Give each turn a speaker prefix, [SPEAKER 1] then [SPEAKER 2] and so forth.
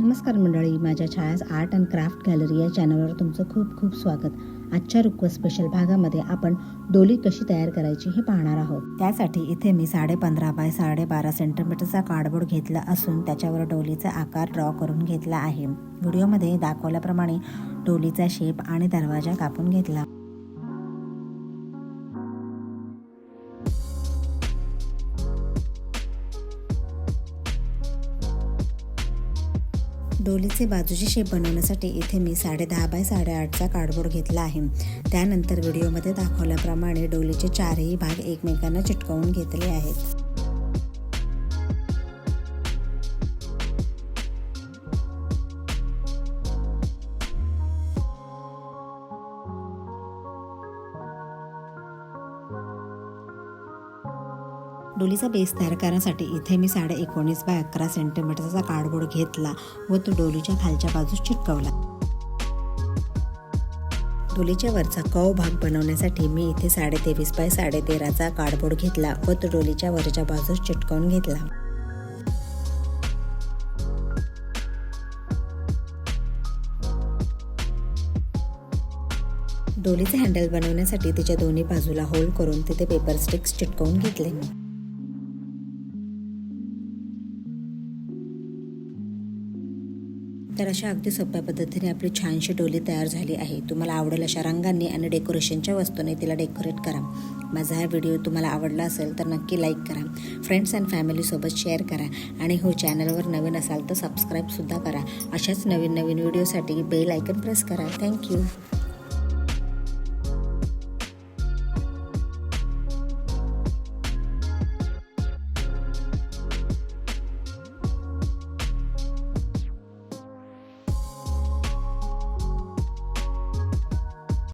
[SPEAKER 1] नमस्कार मंडळी माझ्या छायाज आर्ट अँड क्राफ्ट गॅलरी या चॅनलवर तुमचं खूप खूप स्वागत. आजच्या रुक्व स्पेशल भागामध्ये आपण डोली कशी तयार करायची हे पाहणार आहोत. त्यासाठी इथे मी साडेपंधरा बाय साडेबारा सेंटीमीटरचा कार्डबोर्ड घेतला असून त्याच्यावर डोलीचा आकार ड्रॉ करून घेतला आहे. व्हिडिओमध्ये दाखवल्याप्रमाणे डोलीचा शेप आणि दरवाजा कापून घेतला. डोलीचे बाजूचे शेप बनवण्यासाठी इथे मी साडे दहा बाय साडेआठचा कार्डबोर्ड घेतला आहे. त्यानंतर व्हिडिओमध्ये दाखवल्याप्रमाणे डोलीचे चारही भाग एकमेकांना चिटकवून घेतले आहेत. डोलीचा बेस तयार करण्यासाठी इथे मी साडे एकोणीस बाय अकरा सेंटीमीटरचा कार्डबोर्ड घेतला व तो डोलीच्या खालच्या बाजूस चिटकवला. डोलीच्या वरचा कव भाग बनवण्यासाठी मी इथे साडे तेवीस बाय साडे तेराचा कार्डबोर्ड घेतला व तो डोलीच्या वरच्या बाजूस चिटकवून घेतला. डोलीचे हँडल बनवण्यासाठी तिच्या दोन्ही बाजूला होल्ड करून तिथे पेपर स्टिक्स चिटकवून घेतले. तर अशा अगदी सोप्या पद्धतीने आपली छानशी डोली तयार झाली आहे. तुम्हाला आवडेल अशा रंगांनी आणि डेकोरेशनच्या वस्तूने तिला डेकोरेट करा. माझा हा व्हिडिओ तुम्हाला आवडला असेल तर नक्की लाईक करा. फ्रेंड्स अँड फॅमिलीसोबत शेअर करा आणि हो चॅनलवर नवीन असाल तर सबस्क्राईबसुद्धा करा. अशाच नवीन नवीन व्हिडिओसाठी बेल आयकन प्रेस करा. Thank you